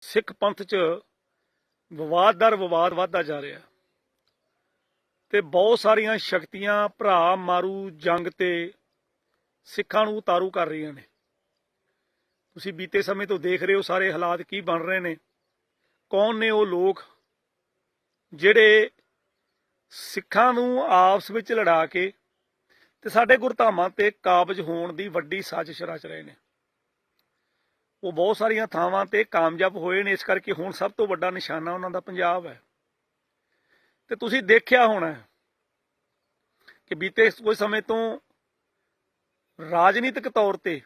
ਸਿੱਖ ਪੰਥ 'ਚ ਵਿਵਾਦ ਦਰ ਵਿਵਾਦ ਵਧਦਾ ਜਾ ਰਿਹਾ। ਤੇ ਬਹੁਤ ਸਾਰੀਆਂ ਸ਼ਕਤੀਆਂ ਭਰਾ ਮਾਰੂ ਜੰਗ ਤੇ ਸਿੱਖਾਂ ਨੂੰ ਉਤਾਰੂ ਕਰ ਰਹੀਆਂ ਨੇ। ਤੁਸੀਂ ਬੀਤੇ ਸਮੇਂ ਤੋਂ ਦੇਖ ਰਹੇ ਹੋ ਸਾਰੇ ਹਾਲਾਤ ਕੀ ਬਣ ਰਹੇ ਨੇ। ਕੌਣ ਨੇ ਉਹ ਲੋਕ ਜਿਹੜੇ ਸਿੱਖਾਂ ਨੂੰ ਆਪਸ ਵਿੱਚ ਲੜਾ ਕੇ ਤੇ ਸਾਡੇ ਗੁਰਧਾਮਾਂ ਤੇ ਕਾਬਜ ਹੋਣ ਦੀ ਵੱਡੀ ਸਾਜ਼ਿਸ਼ ਰਚ ਰਹੇ ਨੇ? ਉਹ ਬਹੁਤ ਸਾਰੀਆਂ ਥਾਵਾਂ ਤੇ ਕਾਮਯਾਬ ਹੋਏ ਨੇ, ਇਸ ਕਰਕੇ ਹੁਣ ਸਭ ਤੋਂ ਵੱਡਾ ਨਿਸ਼ਾਨਾ ਉਹਨਾਂ ਦਾ ਪੰਜਾਬ ਹੈ। ਤੇ ਤੁਸੀਂ ਦੇਖਿਆ ਹੋਣਾ ਕਿ ਬੀਤੇ ਕੁਝ ਸਮੇਂ ਤੋਂ ਰਾਜਨੀਤਿਕ ਤੌਰ ਤੇ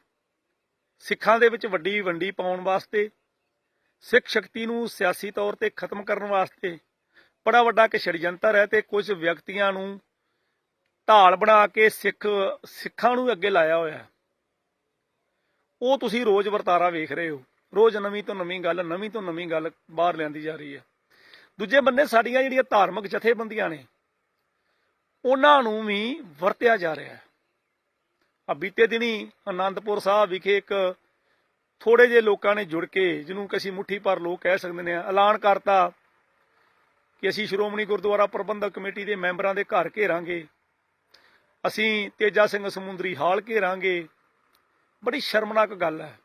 ਸਿੱਖਾਂ ਦੇ ਵਿੱਚ ਵੱਡੀ ਵੰਡੀ ਪਾਉਣ ਵਾਸਤੇ, ਸਿੱਖ ਸ਼ਕਤੀ ਨੂੰ ਸਿਆਸੀ ਤੌਰ ਤੇ ਖਤਮ ਕਰਨ ਵਾਸਤੇ ਬੜਾ ਵੱਡਾ ਕਿ ਛੜਯੰਤਰ ਹੈ ਤੇ ਕੁਝ ਵਿਅਕਤੀਆਂ ਨੂੰ ਢਾਲ ਬਣਾ ਕੇ ਸਿੱਖ ਸਿੱਖਾਂ ਨੂੰ ਅੱਗੇ ਲਾਇਆ ਹੋਇਆ ਹੈ। ਉਹ ਤੁਸੀਂ ਰੋਜ਼ ਵਰਤਾਰਾ ਵੇਖ ਰਹੇ ਹੋ। ਰੋਜ਼ ਨਵੀਂ ਤੋਂ ਨਵੀਂ ਗੱਲ, ਨਵੀਂ ਤੋਂ ਨਵੀਂ ਗੱਲ ਬਾਹਰ ਲਿਆਂਦੀ ਜਾ ਰਹੀ ਹੈ। ਦੂਜੇ ਬੰਨੇ ਸਾਡੀਆਂ ਜਿਹੜੀਆਂ ਧਾਰਮਿਕ ਜਥੇਬੰਦੀਆਂ ਨੇ, ਉਹਨਾਂ ਨੂੰ ਵੀ ਵਰਤਿਆ ਜਾ ਰਿਹਾ ਹੈ। ਆ ਬੀਤੇ ਦਿਨੀ ਆਨੰਦਪੁਰ ਸਾਹਿਬ ਵਿਖੇ ਇੱਕ ਥੋੜੇ ਜਿਹੇ ਲੋਕਾਂ ਨੇ ਜੁੜ ਕੇ, ਜਿਹਨੂੰ ਕਿ ਅਸੀਂ ਮੁੱਠੀ ਭਰ ਲੋਕ ਕਹਿ ਸਕਦੇ ਨੇ, ਐਲਾਨ ਕਰਤਾ ਕਿ ਅਸੀਂ ਸ਼੍ਰੋਮਣੀ ਗੁਰਦੁਆਰਾ ਪ੍ਰਬੰਧਕ ਕਮੇਟੀ ਦੇ ਮੈਂਬਰਾਂ ਦੇ ਘਰ ਘੇਰਾਂਗੇ। ਅਸੀਂ ਤੇਜਾ ਸਿੰਘ ਸਮੁੰਦਰੀ ਹਾਲ ਘੇਰਾਂਗੇ। ਬੜੀ ਸ਼ਰਮਨਾਕ ਗੱਲ ਹੈ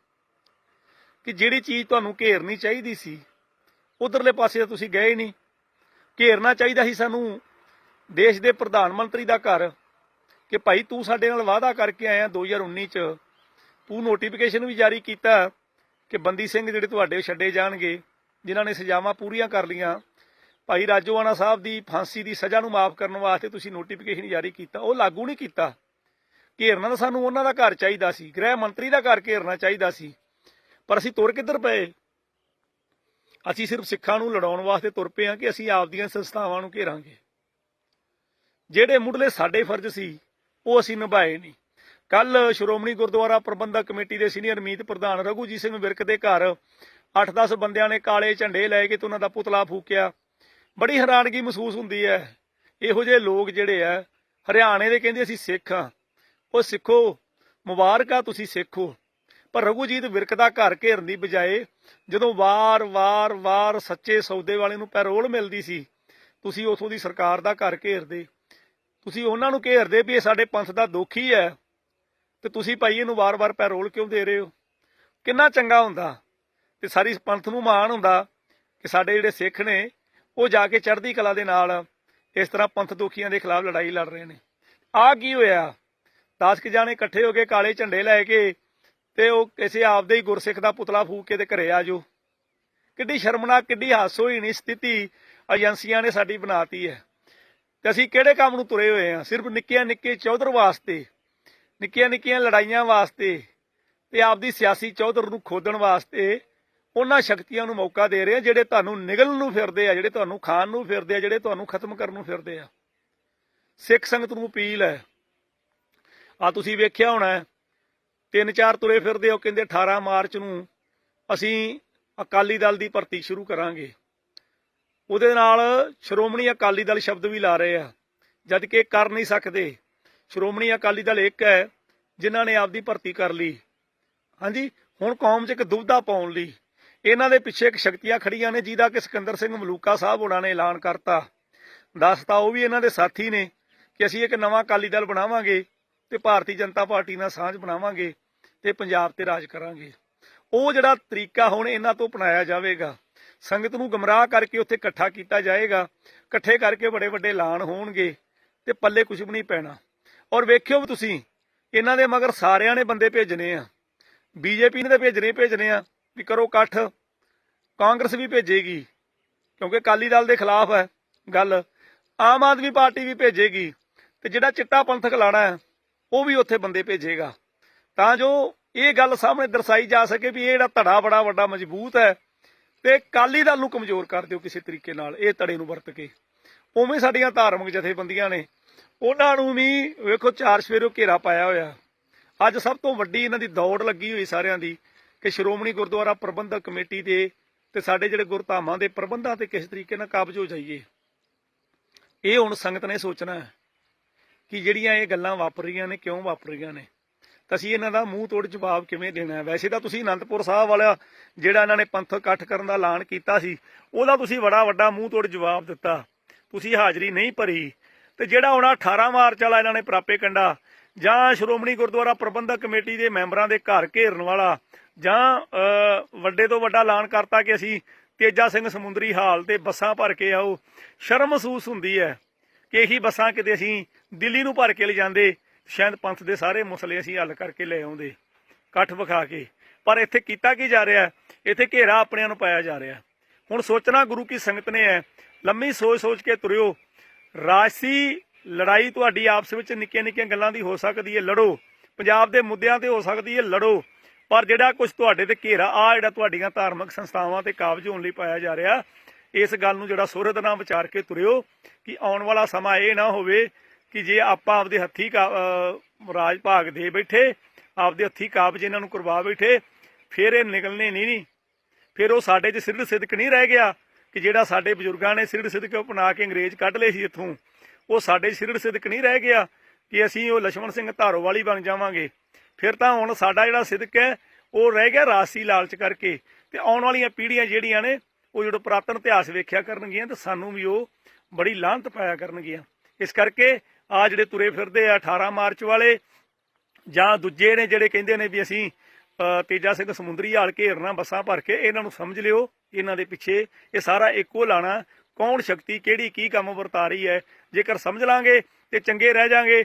ਕਿ ਜਿਹੜੀ ਚੀਜ਼ ਤੁਹਾਨੂੰ ਘੇਰਨੀ ਚਾਹੀਦੀ ਸੀ, ਉਧਰਲੇ ਪਾਸੇ ਤਾਂ ਤੁਸੀਂ ਗਏ ਨਹੀਂ। ਘੇਰਨਾ ਚਾਹੀਦਾ ਸੀ ਸਾਨੂੰ ਦੇਸ਼ ਦੇ ਪ੍ਰਧਾਨ ਮੰਤਰੀ ਦਾ ਘਰ ਕਿ ਭਾਈ ਤੂੰ ਸਾਡੇ ਨਾਲ ਵਾਅਦਾ ਕਰਕੇ ਆਇਆ 2019 ਚ। ਤੂੰ ਨੋਟੀਫਿਕੇਸ਼ਨ ਵੀ ਜਾਰੀ ਕੀਤਾ ਕਿ ਬੰਦੀ ਸਿੰਘ ਜਿਹੜੇ ਤੁਹਾਡੇ ਛੱਡੇ ਜਾਣਗੇ, ਜਿਨ੍ਹਾਂ ਨੇ ਸਜ਼ਾਵਾਂ ਪੂਰੀਆਂ ਕਰ ਲੀਆਂ ਭਾਈ ਰਾਜੋਆਣਾ ਸਾਹਿਬ ਦੀ ਫਾਂਸੀ ਦੀ ਸਜ਼ਾ ਨੂੰ ਮਾਫ ਕਰਨ ਵਾਸਤੇ ਤੁਸੀਂ ਨੋਟੀਫਿਕੇਸ਼ਨ ਜਾਰੀ ਕੀਤਾ। ਉਹ ਲਾਗੂ ਨਹੀਂ ਕੀਤਾ। ਘੇਰਨਾ ਤਾਂ ਸਾਨੂੰ ਉਹਨਾਂ ਦਾ ਘਰ ਚਾਹੀਦਾ ਸੀ, ਗ੍ਰਹਿ ਮੰਤਰੀ ਦਾ ਘਰ ਘੇਰਨਾ ਚਾਹੀਦਾ ਸੀ। ਪਰ ਅਸੀਂ ਤੁਰ ਕਿੱਧਰ ਪਏ? ਅਸੀਂ ਸਿਰਫ ਸਿੱਖਾਂ ਨੂੰ ਲੜਾਉਣ ਵਾਸਤੇ ਤੁਰ ਪਏ ਹਾਂ ਕਿ ਅਸੀਂ ਆਪਦੀਆਂ ਸੰਸਥਾਵਾਂ ਨੂੰ ਘੇਰਾਂਗੇ। ਜਿਹੜੇ ਮੁੱਢਲੇ ਸਾਡੇ ਫਰਜ਼ ਸੀ, ਉਹ ਅਸੀਂ ਨਿਭਾਏ ਨਹੀਂ। ਕੱਲ ਸ਼੍ਰੋਮਣੀ ਗੁਰਦੁਆਰਾ ਪ੍ਰਬੰਧਕ ਕਮੇਟੀ ਦੇ ਸੀਨੀਅਰ ਮੀਤ ਪ੍ਰਧਾਨ ਰਘੂਜੀਤ ਸਿੰਘ ਵਿਰਕ ਦੇ ਘਰ 8-10 ਬੰਦਿਆਂ ਨੇ ਕਾਲੇ ਝੰਡੇ ਲੈ ਕੇ ਤੇ ਉਹਨਾਂ ਦਾ ਪੁਤਲਾ ਫੂਕਿਆ। ਬੜੀ ਹੈਰਾਨਗੀ ਮਹਿਸੂਸ ਹੁੰਦੀ ਹੈ। ਇਹੋ ਜਿਹੇ ਲੋਕ ਜਿਹੜੇ ਆ, ਹਰਿਆਣੇ ਦੇ ਕਹਿੰਦੇ ਅਸੀਂ ਸਿੱਖ ਆ ਉਹ ਸਿੱਖੋ, ਮੁਬਾਰਕਾ ਤੁਸੀਂ ਸਿੱਖੋ। ਪਰ ਰਘੂਜੀਤ ਵਿਰਕ ਦਾ ਘਰ ਘੇਰਨ ਦੀ ਬਜਾਏ ਜਦੋਂ ਵਾਰ-ਵਾਰ ਵਾਰ ਸੱਚੇ ਸੌਦੇ ਵਾਲੇ ਨੂੰ ਪੈਰੋਲ ਮਿਲਦੀ ਸੀ, ਤੁਸੀਂ ਉਥੋਂ ਦੀ ਸਰਕਾਰ ਦਾ ਘਰ ਘੇਰਦੇ। ਤੁਸੀਂ ਉਹਨਾਂ ਨੂੰ ਘੇਰਦੇ ਵੀ ਇਹ ਸਾਡੇ ਪੰਥ ਦਾ ਦੁੱਖ ਹੈ। ਤੇ ਤੁਸੀਂ ਭਾਈ ਇਹਨੂੰ ਵਾਰ-ਵਾਰ ਪੈਰੋਲ ਕਿਉਂ ਦੇ ਰਹੇ ਹੋ? ਕਿੰਨਾ ਚੰਗਾ ਹੁੰਦਾ। ਤੇ ਸਾਰੀ ਪੰਥ ਨੂੰ ਮਾਣ ਹੁੰਦਾ ਕਿ ਸਾਡੇ ਜਿਹੜੇ ਸਿੱਖ ਨੇ, ਉਹ ਜਾ ਕੇ ਚੜ੍ਹਦੀ ਕਲਾ ਦੇ ਨਾਲ ਇਸ ਤਰ੍ਹਾਂ ਪੰਥ ਦੁਖੀਆਂ ਦੇ ਖਿਲਾਫ ਲੜਾਈ ਲੜ ਰਹੇ ਨੇ। ਆ ਕੀ ਹੋਇਆ? 10 ਕਿ ਜਾਣੇ ਇਕੱਠੇ ਹੋ ਕੇ ਕਾਲੇ ਝੰਡੇ ਲੈ ਕੇ ਤੇ ਉਹ ਕਿਸੇ ਆਪਦੇ ਹੀ ਗੁਰਸਿੱਖ ਦਾ ਪੁਤਲਾ ਫੂਕ ਕੇ ਤੇ ਘਰੇ ਆ ਜਾਓ। ਕਿੱਡੀ ਸ਼ਰਮਨਾਕ, ਕਿੱਡੀ ਹਾਸੋਹੀਣੀ ਸਥਿਤੀ ਏਜੰਸੀਆਂ ਨੇ ਸਾਡੀ ਬਣਾਤੀ ਹੈ। ਤੇ ਅਸੀਂ ਕਿਹੜੇ ਕੰਮ ਨੂੰ ਤੁਰੇ ਹੋਏ ਆ ਸਿਰਫ ਨਿੱਕੀਆਂ ਨਿੱਕੇ ਚੌਧਰ ਵਾਸਤੇ, ਨਿੱਕੀਆਂ ਨਿੱਕੀਆਂ ਲੜਾਈਆਂ ਵਾਸਤੇ ਤੇ ਆਪਦੀ ਸਿਆਸੀ ਚੌਧਰ ਨੂੰ ਖੋਦਣ ਵਾਸਤੇ ਉਹਨਾਂ ਸ਼ਕਤੀਆਂ ਨੂੰ ਮੌਕਾ ਦੇ ਰਹੇ ਆ ਜਿਹੜੇ ਤੁਹਾਨੂੰ ਨਿਗਲਣ ਨੂੰ ਫਿਰਦੇ ਆ, ਜਿਹੜੇ ਤੁਹਾਨੂੰ ਖਾਣ ਨੂੰ ਫਿਰਦੇ ਆ, ਜਿਹੜੇ ਤੁਹਾਨੂੰ ਖਤਮ ਕਰਨ ਨੂੰ ਫਿਰਦੇ ਆ। ਸਿੱਖ ਸੰਗਤ ਨੂੰ ਅਪੀਲ ਹੈ ਆ ਤੁਸੀਂ ਵੇਖਿਆ ਹੋਣਾ ਤਿੰਨ ਚਾਰ ਤੁਰੇ ਫਿਰਦੇ ਉਹ ਕਹਿੰਦੇ 18 ਮਾਰਚ ਨੂੰ ਅਸੀਂ ਅਕਾਲੀ ਦਲ ਦੀ ਭਰਤੀ ਸ਼ੁਰੂ ਕਰਾਂਗੇ। ਉਹਦੇ ਨਾਲ ਸ਼੍ਰੋਮਣੀ ਅਕਾਲੀ ਦਲ ਸ਼ਬਦ ਵੀ ਲਾ ਰਹੇ ਆ, ਜਦ ਕਿ ਕਰ ਨਹੀਂ ਸਕਦੇ। ਸ਼੍ਰੋਮਣੀ ਅਕਾਲੀ ਦਲ ਇੱਕ ਹੈ, ਜਿਨ੍ਹਾਂ ਨੇ ਆਪਦੀ ਭਰਤੀ ਕਰ ਲਈ। ਹਾਂਜੀ, ਹੁਣ ਕੌਮ 'ਚ ਇੱਕ ਦੁਬਧਾ ਪਾਉਣ ਲਈ। ਇਹਨਾਂ ਦੇ ਪਿੱਛੇ ਇੱਕ ਸ਼ਕਤੀਆਂ ਖੜੀਆਂ ਨੇ, ਜਿਹਦਾ ਕਿ ਸਿਕੰਦਰ ਸਿੰਘ ਮਲੂਕਾ ਸਾਹਿਬ ਉਹਨਾਂ ਨੇ ਐਲਾਨ ਕਰਤਾ। ਦੱਸਤਾ ਉਹ ਵੀ ਇਹਨਾਂ ਦੇ ਸਾਥੀ ਨੇ ਕਿ ਅਸੀਂ ਇੱਕ ਨਵਾਂ ਅਕਾਲੀ ਦਲ ਬਣਾਵਾਂਗੇ। ਤੇ ਭਾਰਤੀ ਜਨਤਾ ਪਾਰਟੀ ਨਾਲ ਸਾਂਝ ਬਣਾਵਾਂਗੇ ਤੇ ਪੰਜਾਬ ਤੇ ਰਾਜ ਕਰਾਂਗੇ। ਉਹ ਜਿਹੜਾ ਤਰੀਕਾ ਹੁਣ ਇਹਨਾਂ ਤੋਂ ਅਪਣਾਇਆ ਜਾਵੇਗਾ, ਸੰਗਤ ਨੂੰ ਗਮਰਾਹ ਕਰਕੇ ਉੱਥੇ ਇਕੱਠਾ ਕੀਤਾ ਜਾਏਗਾ, ਇਕੱਠੇ ਕਰਕੇ ਬੜੇ ਵੱਡੇ ਐਲਾਨ ਹੋਣਗੇ ਤੇ ਪੱਲੇ ਕੁਝ ਵੀ ਨਹੀਂ ਪੈਣਾ। ਔਰ ਵੇਖਿਓ ਵੀ ਤੁਸੀਂ, ਇਹਨਾਂ ਦੇ ਮਗਰ ਸਾਰਿਆਂ ਨੇ ਬੰਦੇ ਭੇਜਣੇ ਆ। ਬੀਜੇਪੀ ਨੇ ਤਾਂ ਭੇਜਣੇ ਹੀ ਭੇਜਣੇ ਆ ਵੀ ਕਰੋ ਇਕੱਠ, ਕਾਂਗਰਸ ਵੀ ਭੇਜੇਗੀ, ਕਿਉਂਕਿ ਅਕਾਲੀ ਦਲ ਦੇ ਖਿਲਾਫ ਹੈ ਗੱਲ। ਆਮ ਆਦਮੀ ਪਾਰਟੀ ਵੀ ਭੇਜੇਗੀ ਤੇ ਜਿਹੜਾ ਚਿੱਟਾ ਪੰਥਕ ਲਾਣਾ ਹੈ ਉਹ ਵੀ ਉੱਥੇ ਬੰਦੇ ਭੇਜੇਗਾ। ਤਾਂ ਜੋ ਇਹ ਗੱਲ ਸਾਹਮਣੇ ਦਰਸਾਈ ਜਾ ਸਕੇ ਵੀ ਇਹ ਜਿਹੜਾ ਧੜਾ ਬੜਾ ਵੱਡਾ ਮਜ਼ਬੂਤ ਹੈ ਤੇ ਅਕਾਲੀ ਦਲ ਨੂੰ ਕਮਜ਼ੋਰ ਕਰ ਦਿਓ ਕਿਸੇ ਤਰੀਕੇ ਨਾਲ, ਇਹ ਧੜੇ ਨੂੰ ਵਰਤ ਕੇ। ਉਵੇਂ ਸਾਡੀਆਂ ਧਾਰਮਿਕ ਜਥੇਬੰਦੀਆਂ ਨੇ, ਉਹਨਾਂ ਨੂੰ ਵੀ ਵੇਖੋ ਚਾਰ ਸਵੇਰੋਂ ਘੇਰਾ ਪਾਇਆ ਹੋਇਆ। ਅੱਜ ਸਭ ਤੋਂ ਵੱਡੀ ਇਹਨਾਂ ਦੀ ਦੌੜ ਲੱਗੀ ਹੋਈ ਸਾਰਿਆਂ ਦੀ ਕਿ ਸ਼੍ਰੋਮਣੀ ਗੁਰਦੁਆਰਾ ਪ੍ਰਬੰਧਕ ਕਮੇਟੀ ਦੇ ਤੇ ਸਾਡੇ ਜਿਹੜੇ ਗੁਰਧਾਮਾਂ ਦੇ ਪ੍ਰਬੰਧਾਂ ਤੇ ਕਿਸ ਤਰੀਕੇ ਨਾਲ ਕਾਬਜ ਹੋ ਜਾਈਏ। ਇਹ ਹੁਣ ਸੰਗਤ ਨੇ ਸੋਚਣਾ ਹੈ। ਕਿ ਜਿਹੜੀਆਂ ਇਹ ਗੱਲਾਂ ਵਾਪਰ ਰਹੀਆਂ ਨੇ, ਕਿਉਂ ਵਾਪਰ ਰਹੀਆਂ ਨੇ? ਤਾਂ ਅਸੀਂ ਇਹਨਾਂ ਦਾ ਮੂੰਹ ਤੋੜ ਜਵਾਬ ਕਿਵੇਂ ਦੇਣਾ ਵੈਸੇ ਤਾਂ ਤੁਸੀਂ ਅਨੰਦਪੁਰ ਸਾਹਿਬ ਵਾਲਾ, ਜਿਹੜਾ ਇਹਨਾਂ ਨੇ ਪੰਥਕ ਇਕੱਠ ਕਰਨ ਦਾ ਐਲਾਨ ਕੀਤਾ ਸੀ, ਉਹਦਾ ਤੁਸੀਂ ਬੜਾ ਵੱਡਾ ਮੂੰਹ ਤੋੜ ਜਵਾਬ ਦਿੱਤਾ। ਤੁਸੀਂ ਹਾਜ਼ਰੀ ਨਹੀਂ ਭਰੀ। ਤੇ ਜਿਹੜਾ ਹੁਣ ਆਹ 18 ਮਾਰਚ ਵਾਲਾ ਇਹਨਾਂ ਨੇ ਪ੍ਰਾਪੇ ਕੰਡਾ, ਜਾਂ ਸ਼੍ਰੋਮਣੀ ਗੁਰਦੁਆਰਾ ਪ੍ਰਬੰਧਕ ਕਮੇਟੀ ਦੇ ਮੈਂਬਰਾਂ ਦੇ ਘਰ ਘੇਰਨ ਵਾਲਾ, ਜਾਂ ਵੱਡੇ ਤੋਂ ਵੱਡਾ ਐਲਾਨ ਕਰਤਾ ਕਿ ਅਸੀਂ ਤੇਜਾ ਸਿੰਘ ਸਮੁੰਦਰੀ ਹਾਲ ਤੇ ਬੱਸਾਂ ਭਰ ਕੇ ਆਓ, ਸ਼ਰਮ ਮਹਿਸੂਸ ਹੁੰਦੀ ਹੈ ਕਿ ਇਹੀ ਬੱਸਾਂ ਕਿਤੇ ਅਸੀਂ ਦਿੱਲੀ ਨੂੰ ਭਰ ਕੇ ਲੈ ਜਾਂਦੇ ਸ਼ਾਇਦ ਪੰਥ ਦੇ ਸਾਰੇ ਮਸਲੇ ਅਸੀਂ ਹੱਲ ਕਰਕੇ ਲੈ ਆਉਂਦੇ, ਇਕੱਠ ਵਿਖਾ ਕੇ। ਪਰ ਇੱਥੇ ਕੀਤਾ ਕੀ ਜਾ ਰਿਹਾ? ਇੱਥੇ ਘੇਰਾ ਆਪਣਿਆਂ ਨੂੰ ਪਾਇਆ ਜਾ ਰਿਹਾ। ਹੁਣ ਸੋਚਣਾ ਗੁਰੂ ਕੀ ਸੰਗਤ ਨੇ ਹੈ, ਲੰਮੀ ਸੋਚ ਸੋਚ ਕੇ ਤੁਰਿਓ। ਰਾਜਸੀ ਲੜਾਈ ਤੁਹਾਡੀ ਆਪਸ ਵਿੱਚ ਨਿੱਕੀਆਂ ਨਿੱਕੀਆਂ ਗੱਲਾਂ ਦੀ ਹੋ ਸਕਦੀ ਹੈ, ਲੜੋ। ਪੰਜਾਬ ਦੇ ਮੁੱਦਿਆਂ ਤੇ ਹੋ ਸਕਦੀ ਹੈ, ਲੜੋ। ਪਰ ਜਿਹੜਾ ਕੁਝ ਤੁਹਾਡੇ ਤੇ ਘੇਰਾ ਆ ਜਿਹੜਾ ਤੁਹਾਡੀਆਂ ਧਾਰਮਿਕ ਸੰਸਥਾਵਾਂ ਤੇ ਕਾਬਜ ਹੋਣ ਲਈ ਪਾਇਆ ਜਾ ਰਿਹਾ, ਇਸ ਗੱਲ ਨੂੰ ਜਿਹੜਾ ਸੁਰਤ ਨਾਲ ਵਿਚਾਰ ਕੇ ਤੁਰਿਓ ਕਿ ਆਉਣ ਵਾਲਾ ਸਮਾਂ ਇਹ ਨਾ ਹੋਵੇ ਕਿ ਜੇ ਆਪਾਂ ਆਪਦੇ ਹੱਥੀ ਰਾਜ ਭਾਗ ਦੇ ਬੈਠੇ, ਆਪਦੇ ਹੱਥੀ ਕਾਬਜ ਇਹਨਾਂ ਨੂੰ ਕਰਵਾ ਬੈਠੇ, ਫਿਰ ਇਹ ਨਿਕਲਨੇ ਨਹੀਂ ਨਹੀਂ। ਫਿਰ ਉਹ ਸਾਡੇ 'ਚ ਸਿਰੜ ਸਿਦਕ ਨਹੀਂ ਰਹਿ ਗਿਆ ਕਿ ਜਿਹੜਾ ਸਾਡੇ ਬਜ਼ੁਰਗਾਂ ਨੇ ਸਿਰੜ ਸਿਦਕ ਅਪਣਾ ਕੇ ਅੰਗਰੇਜ਼ ਕੱਢ ਲਏ ਸੀ ਇੱਥੋਂ। ਉਹ ਸਾਡੇ ਸਿਰੜ ਸਿਦਕ ਨਹੀਂ ਰਹਿ ਗਿਆ ਕਿ ਅਸੀਂ ਉਹ ਲక్ష్మణ ਸਿੰਘ ਧਾਰੋ ਵਾਲੀ ਬਣ ਜਾਵਾਂਗੇ। ਫਿਰ ਤਾਂ ਹੁਣ ਸਾਡਾ ਜਿਹੜਾ ਸਿਦਕ ਹੈ, ਉਹ ਰਹਿ ਗਿਆ ਰਾਸੀ ਲਾਲਚ ਕਰਕੇ ਤੇ ਆਉਣ ਵਾਲੀਆਂ ਪੀੜ੍ਹੀਆਂ ਜਿਹੜੀਆਂ ਨੇ, ਉਹ ਜਿਹੜਾ ਪ੍ਰਾਤਨ ਇਤਿਹਾਸ ਵੇਖਿਆ ਕਰਨਗੀਆਂ ਤੇ ਸਾਨੂੰ ਵੀ ਉਹ ਬੜੀ ਲਾਹਨਤ ਪਾਇਆ ਕਰਨਗੀਆਂ। ਇਸ ਕਰਕੇ ਆ ਜਿਹੜੇ ਤੁਰੇ ਫਿਰਦੇ ਆ 18 ਮਾਰਚ ਵਾਲੇ ਜਾਂ ਦੂਜੇ ਨੇ ਜਿਹੜੇ ਕਹਿੰਦੇ ਨੇ ਵੀ ਅਸੀਂ ਤੇਜਾ ਸਿੰਘ ਸਮੁੰਦਰੀ ਹਾਲ ਘੇਰਨਾ, ਬੱਸਾਂ ਭਰ ਕੇ, ਇਹਨਾਂ ਨੂੰ ਸਮਝ ਲਿਓ, ਇਹਨਾਂ ਦੇ ਪਿੱਛੇ ਇਹ ਸਾਰਾ ਇੱਕੋ ਲਾਣਾ, ਕੌਣ ਸ਼ਕਤੀ, ਕਿਹੜੀ, ਕੀ ਕੰਮ ਵਰਤਾ ਰਹੀ ਹੈ, ਜੇਕਰ ਸਮਝ ਲਾਂਗੇ ਤੇ ਚੰਗੇ ਰਹਿ ਜਾਾਂਗੇ